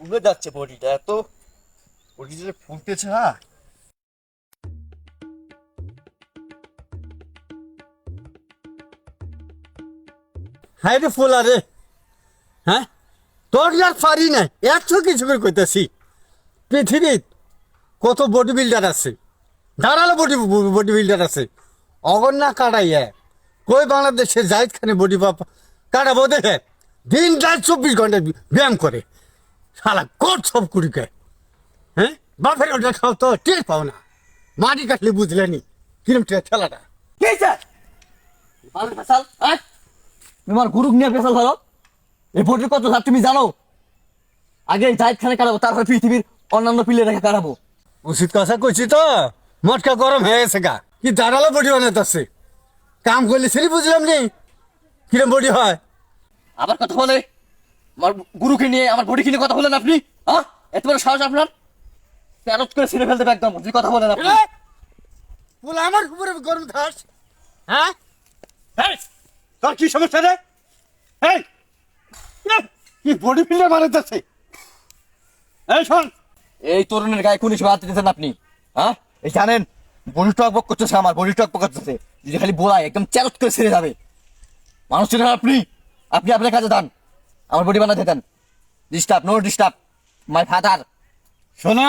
ফুলে যাচ্ছে বডিটা, এত বডিটা ফুলতেছে হ্যাঁ হাই রে ফোলা রে হ্যাঁ? তোর আর পারি না এত কিছু করে কইতাছি। পৃথিবীত কত বডি বিল্ডার আছে দাঁড়াল বডি বডি বিল্ডার আছে, অগন্যা কাটাইয়া কই বাংলাদেশে জাহিদ খানে বডি পাপা কাটাবো দেখে? দিন রাত চব্বিশ ঘণ্টা ব্যায়াম করে। শালা কোট সব কুড়িকে। হ্যাঁ? বাপের ওটা খাও তো টের পাও না। মাটি কাটলে বুঝলেনি কিরম ঠেলাটা। কে স্যার ফেসাল তোমার গুরুক নিয়ে ফেসাল ভালো এই বডির কত লাভ তুমি জানো? আগে জাহিদ খানে কাটাবো তারপর পৃথিবীর অন্যান্য পিলে রেখে কাটাবো। উচিত কথা কইছি তো মটকা গরম হয়ে গেছে গা। কি দাঁড়াল বডি বানাইতেছে? কাম করলে সেটি বুঝলাম নি কিরম বডি হয়? আবার কথা বলে? আমার গুরুকে নিয়ে আমার বডিকে নিয়ে কথা বলেন আপনি হ্যাঁ? এত বড় সাহস আপনার? প্যারত করে ছিঁড়ে ফেলতে হবে একদম যে কথা বলেন আপনি। বলে আমার উপরে গরম থাস হ্যাঁ? এই, তোর কি সমস্যা রে? এই কি বডি ফিল্ডার বানাইতেছে এই শোন। এই তরুণের গায়ে কোন হিসেবে হাত দিতেছেন আপনি হ্যাঁ? এই জানেন বডি টক বক করতেছে আমার বডি টক বক করতেছে। যদি খালি বোলায় একদম চ্যারত করে ছেড়ে যাবে। মানুষ ছিলেন আপনি আপনি আপনার কাজে দান আমার বডি বানাতে দেন। Disturb no disturb my father শোনো।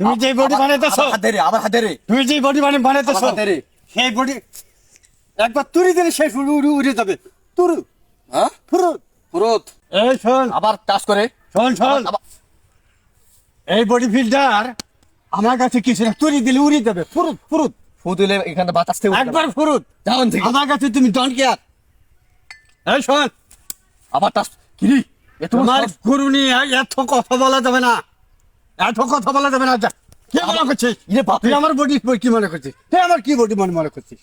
তুমি যে বডি বানাইতেছো হাত ধরে আবার হাত ধরে তুমি যে বডি বানাই বানাইতেছো হাত ধরে সেই বডি একবার তুরি দিলে শেষ উড়ে উড়ে উড়ে যাবে। তুরু। হ্যাঁ? ফুরুত। পুরোত এই শোন। আবার টাচ করে। শোন শোন। এই বডি ফিল্ডার আমার কাছে কিছু না তুরি দিলে উড়ে যাবে। ফুরুত ফুরুত। ফু দিলে এখানে বাতাস থেকে একবার ফুরুত। থেকে। আমার কাছে তুমি ডন কেয়ার এই শোন। আবার টাচ কিরি এত বড় তোমার? গুরু নিয়ে এত কথা বলা যাবে না। এত কথা বলা যাবে না। যা কি মনে করছিস? ইরে বাপরে। তুই আমার বডি কি মনে করছিস? তুই আমার কি বডি মনে মনে করছিস?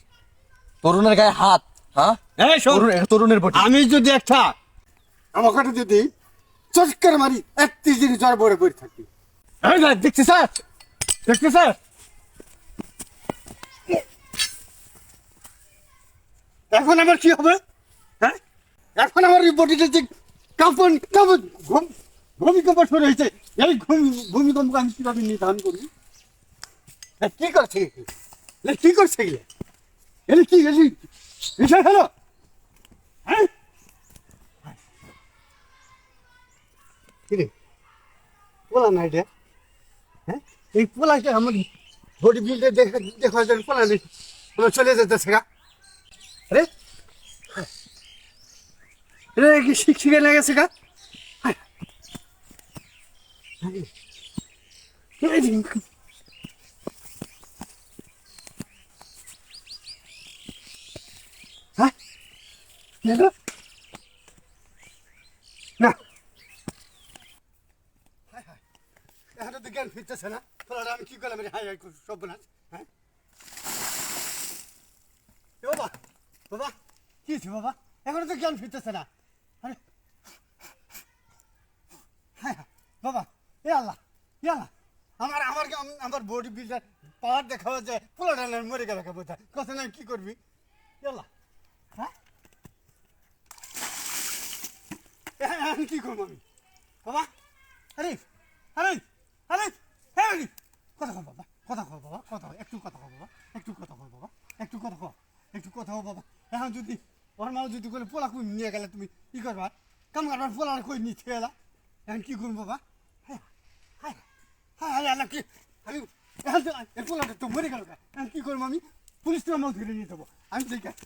তরুণের গায়ে হাত হ্যাঁ? এই শোন। তরুণের বডি। আমি যদি একটা আমার কাছে যদি চটকার মারি একত্রিশ দিন জ্বর বড় করে থাকি। এই দেখ দেখছিস স্যার দেখছিস স্যার এখন আমার কি হবে? এখন আমার এই বডিটা যে কাঁপন ঘুম, ভূমিকম্প শুরু হয়েছে। এই ভূমি- ভূমিকম্প আমি কীভাবে নির্ধারণ করি? কি করছে কি করছে এগুলো? এগুলো কি এগুলো বিষয় হলো? হ্যাঁ? পোলা না এটা হ্যাঁ? এই পোলাটা আমার বডি বিল্ডে দেখা জন্য পোলা নেই। আমার চলে যেতেছে গা। আরে? রে কি শিখে লেগেছে গা? হায়। না। এখন তো জ্ঞান ফিরতেছে না। তোরা আমি কি করলাম? হায় হায় সব না হ্যাঁ? বাবা বাবা, কি বাবা? এখনও তো জ্ঞান ফিরতেছে না আরে হায় হায় বাবা এ আল্লাহ এ আল্লাহ। আমার আমার আম- আমার বডি বিল্ডার পাওয়ার দেখাবো যে পোলা ডানের মরে গেল বোধ কথা না কি করবি? এ আল্লাহ হ্যাঁ? এ, আমি কি করব আমি? বাবা আরে আরে আরে হ্যাঁ কথা কও বাবা কথা কও বাবা কথা একটু কথা কও বাবা একটু কথা কও বাবা একটু কথা কও একটু কথা কও বাবা। এখন যদি ওর মা যদি করে পোলা কই নিয়ে গেলে তুমি? কি করবা কাম করবার পোলা কই নিতে গেলা এখন কি করব বাবা? হ্যাঁ হ্যাঁ হ্যাঁ আল্লাহ, কি? আমি এখন তো মরে গেল কি করব আমি? পুলিশ তো আমাকে ধরে নিয়ে যাব। আমি ঠিক আছে